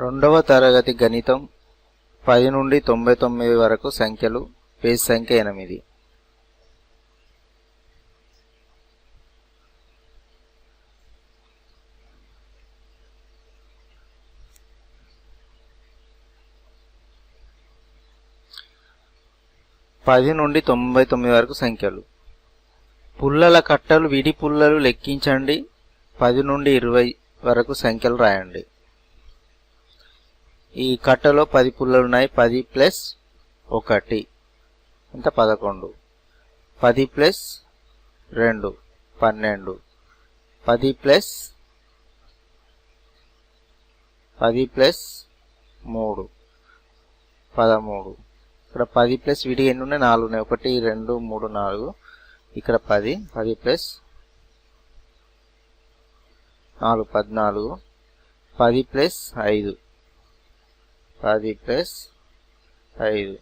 రెండవ తరగతి గణితం పది నుండి తొంభై తొమ్మిది వరకు సంఖ్యలు పేజ్ సంఖ్య ఎనిమిది. పది నుండి తొంభై తొమ్మిది వరకు సంఖ్యలు. పుల్లల కట్టలు విడి పుల్లలు లెక్కించండి. పది నుండి ఇరవై వరకు సంఖ్యలు రాయండి. ఈ కట్టలో పది పుల్లలు ఉన్నాయి పది ప్లస్ ఒకటి. అంత పదకొండు. పది ప్లస్ రెండు. పన్నెండు. పది ప్లస్ పది ప్లస్ మూడు. పదమూడు. ఇక్కడ పది ప్లస్ విడిగా ఎన్ని ఉన్నాయి నాలుగు ఉన్నాయి ఒకటి రెండు మూడు నాలుగు. ఇక్కడ పది. పది ప్లస్ నాలుగు పద్నాలుగు. పది ప్లస్ ఐదు. పది ప్లస్ ఐదు.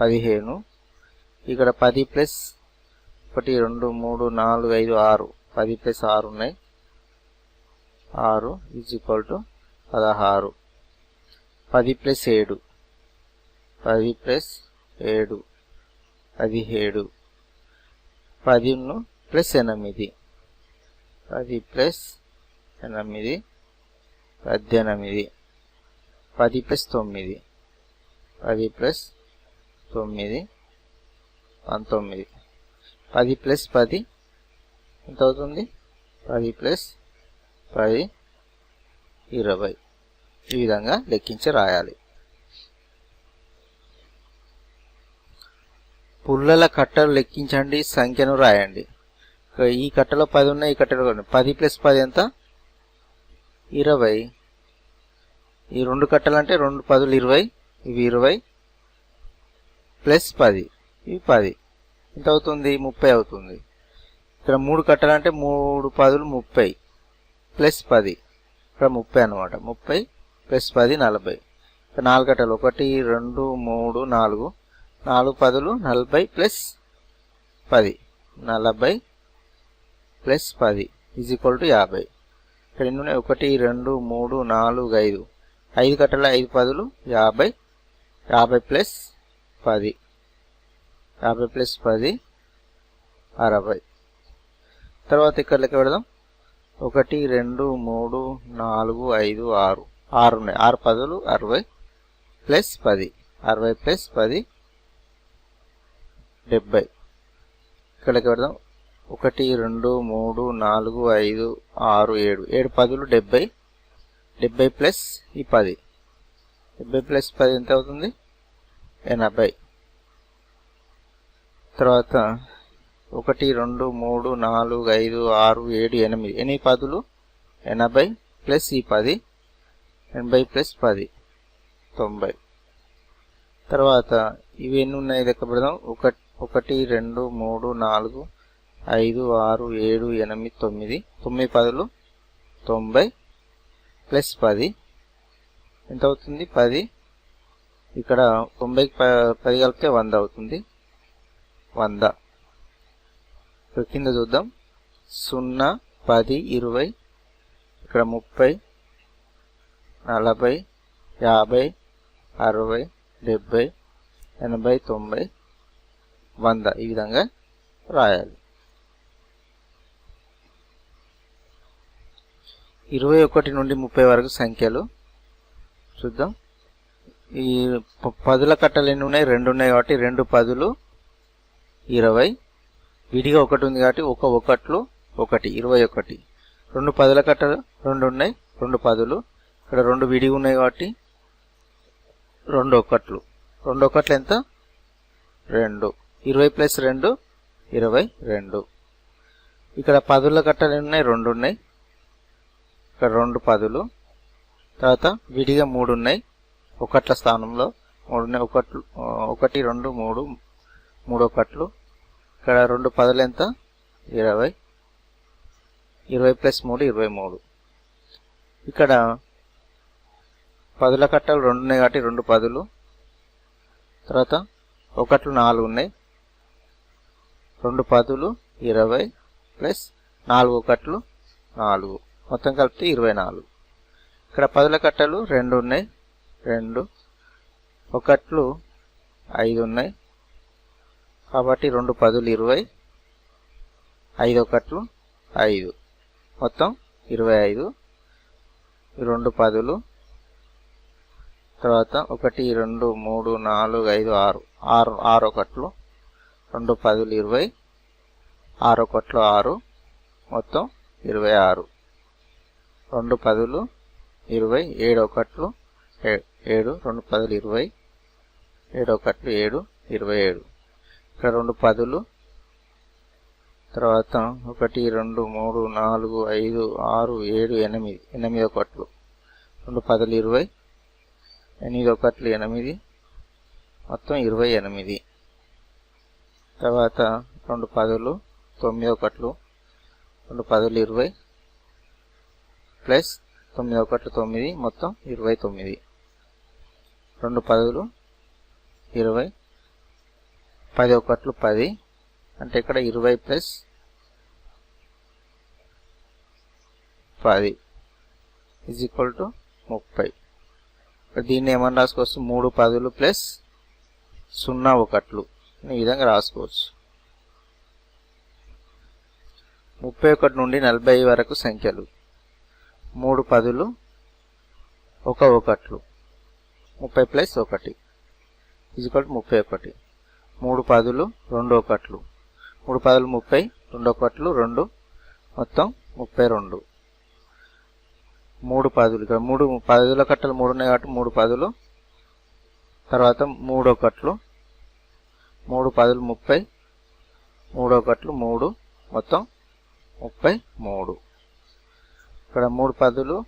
పదిహేను. ఇక్కడ పది ప్లస్ ఒకటి రెండు మూడు నాలుగు ఐదు ఆరు. పది ప్లస్ ఆరు ఉన్నాయి. ఆరు ఈజ్ ఈక్వల్ టు పదహారు. పది ప్లస్ ఏడు. పది ప్లస్ ఏడు. పదిహేడు. పదిను ప్లస్ ఎనిమిది. పది ప్లస్ ఎనిమిది. పద్దెనిమిది. పది ప్లస్ తొమ్మిది. పది ప్లస్ తొమ్మిది. పంతొమ్మిది. పది ప్లస్ పది. ఎంత అవుతుంది పది ప్లస్ పది. ఇరవై. ఈ విధంగా లెక్కించి రాయాలి. పుల్లల కట్టలు లెక్కించండి సంఖ్యను రాయండి. ఈ కట్టలో పది ఉన్నాయి ఈ కట్టలో పది ప్లస్ పది ఎంత? ఇరవై. ఈ రెండు కట్టాలంటే రెండు పదులు ఇరవై ఇవి ఇరవై ప్లస్ పది ఇవి పది. ఎంత అవుతుంది? ముప్పై అవుతుంది. ఇక్కడ మూడు కట్టాలంటే మూడు పదులు ముప్పై ప్లస్ పది. ఇక్కడ ముప్పై అనమాట ముప్పై ప్లస్ పది నలభై. ఇక్కడ నాలుగు కట్టలు. ఒకటి రెండు మూడు నాలుగు. నాలుగు పదులు నలభై ప్లస్ పది. నలభై ప్లస్ పది ఈజ్ ఈక్వల్ టు యాభై. ఇక్కడ ఎన్ని ఉన్నాయి? ఒకటి రెండు మూడు నాలుగు ఐదు. ఐదు కట్టల ఐదు పదులు యాభై యాభై ప్లస్ పది. యాభై ప్లస్ పది అరవై. తర్వాత ఇక్కడ లెక్క పెడదాం. ఒకటి రెండు మూడు నాలుగు ఐదు ఆరు. ఆరు ఉన్నాయి. ఆరు పదులు అరవై ప్లస్ పది. అరవై ప్లస్ పది డెబ్బై. ఇక్కడికి పెడదాం. ఒకటి రెండు మూడు నాలుగు ఐదు ఆరు ఏడు. ఏడు పదులు డెబ్బై. డెబ్బై ప్లస్ ఈ పది. డెబ్బై ప్లస్ పది ఎంత అవుతుంది? ఎనభై. తర్వాత ఒకటి రెండు మూడు నాలుగు ఐదు ఆరు ఏడు ఎనిమిది. ఎనిమిది పదులు? ఎనభై ప్లస్ ఈ పది. ఎనభై ప్లస్ పది. తొంభై. తర్వాత ఇవి ఎన్ని ఉన్నాయి? లెక్క పెడదాం. ఒక ఒకటి రెండు మూడు నాలుగు ఐదు ఆరు ఏడు ఎనిమిది తొమ్మిది. తొమ్మిది పదులు? తొంభై. ప్లస్ పది. ఎంత అవుతుంది పది. ఇక్కడ తొంభైకి పది కలిపితే వంద అవుతుంది. వంద. ఇక్కడ కింద చూద్దాం. సున్నా పది ఇరవై. ఇక్కడ ముప్పై నలభై యాభై అరవై డెబ్బై ఎనభై తొంభై వంద. ఈ విధంగా రాయాలి. ఇరవై ఒకటి నుండి ముప్పై వరకు సంఖ్యలు. చూద్దాం. ఈ పదుల కట్టలు ఎన్ని ఉన్నాయి? రెండు ఉన్నాయి కాబట్టి రెండు పదులు ఇరవై. విడిగా ఒకటి ఉంది కాబట్టి ఒక ఒకట్లు ఒకటి ఇరవై ఒకటి. రెండు పదుల కట్టలు రెండు ఉన్నాయి రెండు పదులు. ఇక్కడ రెండు విడిగా ఉన్నాయి కాబట్టి రెండు ఒకట్లు. రెండు ఒకట్లు ఎంత? రెండు. ఇరవై ప్లస్ రెండు ఇరవై రెండు. ఇక్కడ పదుల కట్టలు ఉన్నాయి? రెండు ఉన్నాయి. ఇక్కడ రెండు పదులు. తర్వాత విడిగా మూడు ఉన్నాయి. ఒకట్ల స్థానంలో మూడు ఉన్నాయి. ఒకట్లు ఒకటి రెండు మూడు మూడు ఒకట్లు ఇక్కడ రెండు పదులు ఎంత? ఇరవై. ఇరవై ప్లస్ మూడు ఇరవై మూడు. ఇక్కడ పదుల కట్టలు రెండు ఉన్నాయి కాబట్టి రెండు పదులు. తర్వాత ఒకట్లు నాలుగు ఉన్నాయి. రెండు పదులు ఇరవై ప్లస్ నాలుగు ఒకట్లు నాలుగు. మొత్తం కలిపితే ఇరవై నాలుగు. ఇక్కడ పదుల కట్టలు రెండు ఉన్నాయి. రెండు. ఒకట్లు ఐదు ఉన్నాయి. కాబట్టి రెండు పదులు ఇరవై. ఐదు ఒకట్లు ఐదు. మొత్తం ఇరవై ఐదు. రెండు పదులు. తర్వాత ఒకటి రెండు మూడు నాలుగు ఐదు ఆరు. ఆరు ఆరు ఒకట్లు. రెండు పదులు ఇరవై. ఆరు ఒకట్లు ఆరు. మొత్తం ఇరవై ఆరు. రెండు పదులు ఇరవై ఏడు ఒకట్లు ఏ- ఏడు రెండు పదులు ఇరవై ఏడు ఒకట్లు ఏడు ఇరవై ఏడు. ఇక్కడ రెండు పదులు. తర్వాత ఒకటి రెండు మూడు నాలుగు ఐదు ఆరు ఏడు ఎనిమిది. ఎనిమిది ఒకట్లు. రెండు పదులు ఇరవై. ఎనిమిది ఒకట్లు ఎనిమిది. మొత్తం ఇరవై ఎనిమిది. తర్వాత రెండు పదులు తొమ్మిది ఒకట్లు. రెండు పదులు ఇరవై. ప్లస్ తొమ్మిది ఒకటి తొమ్మిది మొత్తం ఇరవై తొమ్మిది. రెండు పదులు ఇరవై. పది ఒకట్లు పది. అంటే ఇక్కడ ఇరవై ప్లస్ పది ఇజ్ ఈక్వల్ టు ముప్పై. దీన్ని ఏమన్నా రాసుకోవచ్చు? మూడు పదులు ప్లస్ సున్నా ఒకట్లు. ఈ విధంగా రాసుకోవచ్చు. ముప్పై ఒకటి నుండి నలభై వరకు సంఖ్యలు. మూడు పదులు ఒక ఒకట్లు. ముప్పై ప్లస్ ఒకటి. ఈజ్వల్ ముప్పై ఒకటి. మూడు పదులు రెండు ఒకట్లు. మూడు పదులు ముప్పై. రెండు ఒకట్లు రెండు. మొత్తం ముప్పై రెండు. మూడు పదులు. ఇక్కడ మూడు పదుల కట్టలు మూడు ఉన్నాయి కాబట్టి మూడు పదులు. తర్వాత మూడు ఒకట్లు. మూడు పదులు ముప్పై. మూడు ఒకట్లు మూడు. మొత్తం ముప్పై మూడు. ఇక్కడ మూడు పదులు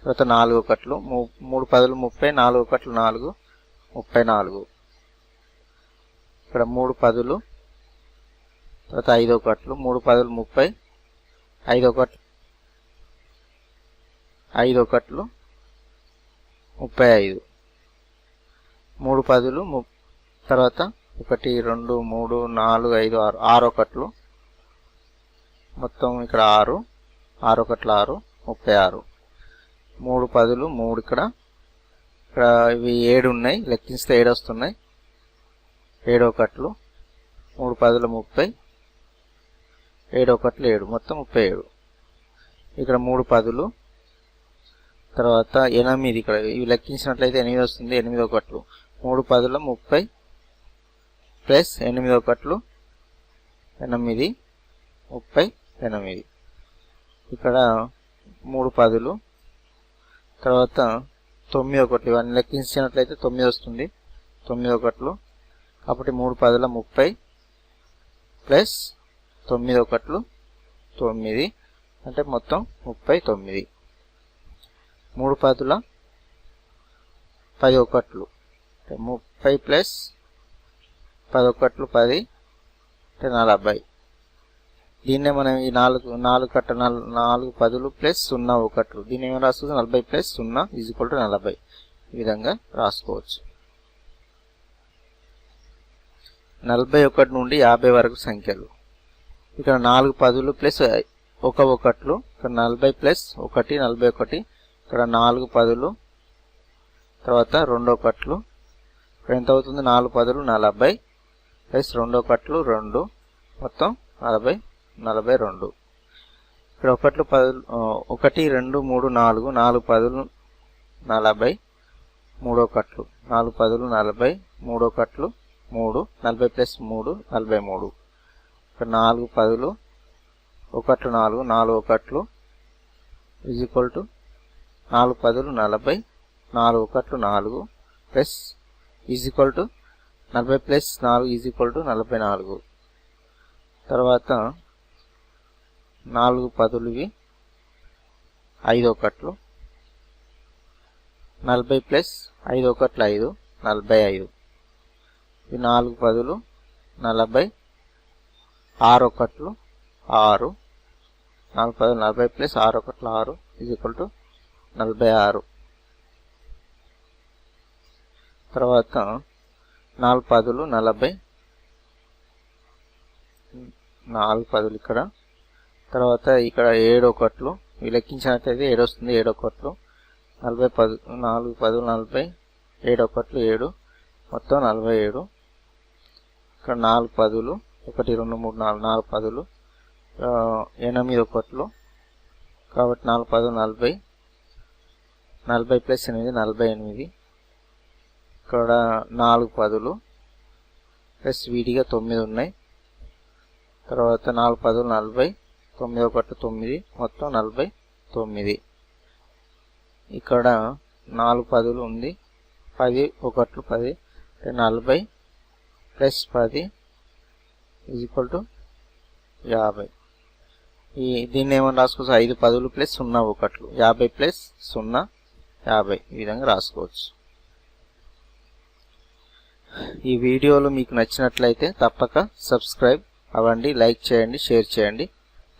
తర్వాత నాలుగు ఒకట్లు మూ- మూడు పదులు ముప్పై నాలుగు ఒకట్లు నాలుగు ముప్పై నాలుగు. ఇక్కడ మూడు పదులు తర్వాత ఐదు ఒకట్లు మూడు పదులు ముప్పై ఐదు ఒకట్లు ఐదు ఒకట్లు ముప్పై ఐదు. మూడు పదులు ము- తర్వాత ఒకటి రెండు మూడు నాలుగు ఐదు ఆరు ఆరు ఒకట్లు. మొత్తం ఇక్కడ ఆరు. ఆరు ఒకట్ల ఆరు ముప్పై ఆరు మూడు పదులు మూడు ఇక్కడ. ఇక్కడ ఇవి ఏడు ఉన్నాయి లెక్కిస్తే ఏడు వస్తున్నాయి ఏడు ఒకట్లు మూడు పదులు ముప్పై. ఏడు ఒకట్లు ఏడు మొత్తం ముప్పై ఏడు ఇక్కడ మూడు పదులు తర్వాత ఎనిమిది ఇక్కడ. ఇవి లెక్కించినట్లయితే ఎనిమిది వస్తుంది ఎనిమిది ఒకట్లు మూడు పదుల ముప్పై. ప్లస్ ఎనిమిది ఒకట్లు ఎనిమిది ముప్పై ఎనిమిది. ఇక్కడ మూడు పదులు తర్వాత తొమ్మిది ఒకట్లు ఇవన్నీ లెక్కించినట్లయితే తొమ్మిది వస్తుంది. తొమ్మిది ఒకట్లు కాబట్టి మూడు పదుల ముప్పై ప్లస్ తొమ్మిది ఒకట్లు తొమ్మిది. అంటే మొత్తం ముప్పై తొమ్మిది. మూడు పదుల పది ఒకట్లు అంటే ముప్పై ప్లస్ పదొకట్లు పది అంటే నలభై. దీన్నే మనం ఈ నాలుగు నాలుగు కట్ట నాలుగు పదులు ప్లస్ సున్నా ఒకట్లు. దీన్ని ఏమైనా రాసుకోవచ్చు? నలభై ప్లస్ సున్నా ఈజ్వల్ టు నలభై. ఈ విధంగా రాసుకోవచ్చు. నలభై ఒకటి నుండి యాభై వరకు సంఖ్యలు. ఇక్కడ నాలుగు పదులు ప్లస్ ఒక ఒకట్లు ఇక్కడ నలభై ప్లస్ ఒకటి నలభై ఒకటి. ఇక్కడ నాలుగు పదులు తర్వాత రెండు ఒకట్లు. ఇక్కడ ఎంత అవుతుంది? నాలుగు పదులు నలభై ప్లస్ రెండు ఒకట్లు రెండు మొత్తం నలభై. నలభై రెండు. ఇక్కడ ఒకట్లు పదులు ఒకటి రెండు మూడు నాలుగు నాలుగు పదులు నలభై మూడో కట్లు. నాలుగు పదులు నలభై మూడో కట్లు మూడు నలభై ప్లస్ మూడు నలభై మూడు. ఇక్కడ నాలుగు పదులు ఒకట్లు నాలుగు నాలుగు ఒకట్లు ఈజ్ ఈక్వల్ టు నాలుగు పదులు నలభై నాలుగు ఒకట్లు నాలుగు ప్లస్ ఈజ్ ఈక్వల్ టు నలభై ప్లస్ నాలుగు ఈజ్ ఈక్వల్ టు నలభై నాలుగు. తర్వాత నాలుగు పదులువి ఐదు ఒకట్లు నలభై ప్లస్ ఐదు ఒకట్లు ఐదు నలభై ఐదు. ఇవి నాలుగు పదులు నలభై. ఆరు ఒకట్లు ఆరు. నాలుగు పదులు నలభై ప్లస్ ఆరు ఒకట్లు ఆరు ఈజ్ ఈక్వల్ టు నలభై ఆరు. తర్వాత నాలుగు పదులు నలభై. నాలుగు పదులు ఇక్కడ. తర్వాత ఇక్కడ ఏడు ఒకట్లు ఇవి లెక్కించినట్లయితే ఏడు వస్తుంది ఏడు ఒకట్లు నలభై పది నాలుగు పది నలభై. ఏడు ఒకట్లు ఏడు. మొత్తం నలభై ఏడు. ఇక్కడ నాలుగు పదులు. ఒకటి రెండు మూడు నాలుగు నాలుగు పదులు. ఎనిమిది ఒకట్లు కాబట్టి నాలుగు పదులు నలభై. నలభై ప్లస్ ఎనిమిది నలభై ఎనిమిది. ఇక్కడ నాలుగు పదులు. ప్లస్ వీడిగా తొమ్మిది ఉన్నాయి. తర్వాత నాలుగు పదులు నలభై. తొమ్మిది ఒకటి తొమ్మిది మొత్తం నలభై తొమ్మిది. ఇక్కడ నాలుగు పదులు ఉంది. పది ఒకట్లు పది నలభై ప్లస్ పది ఈక్వల్ టు యాభై. ఈ దీన్ని ఏమైనా రాసుకోవచ్చు? ఐదు పదులు ప్లస్ సున్నా ఒకట్లు. యాభై ప్లస్ సున్నా యాభై. ఈ విధంగా రాసుకోవచ్చు. ఈ వీడియోలు మీకు నచ్చినట్లయితే తప్పక సబ్స్క్రైబ్ అవ్వండి లైక్ చేయండి షేర్ చేయండి.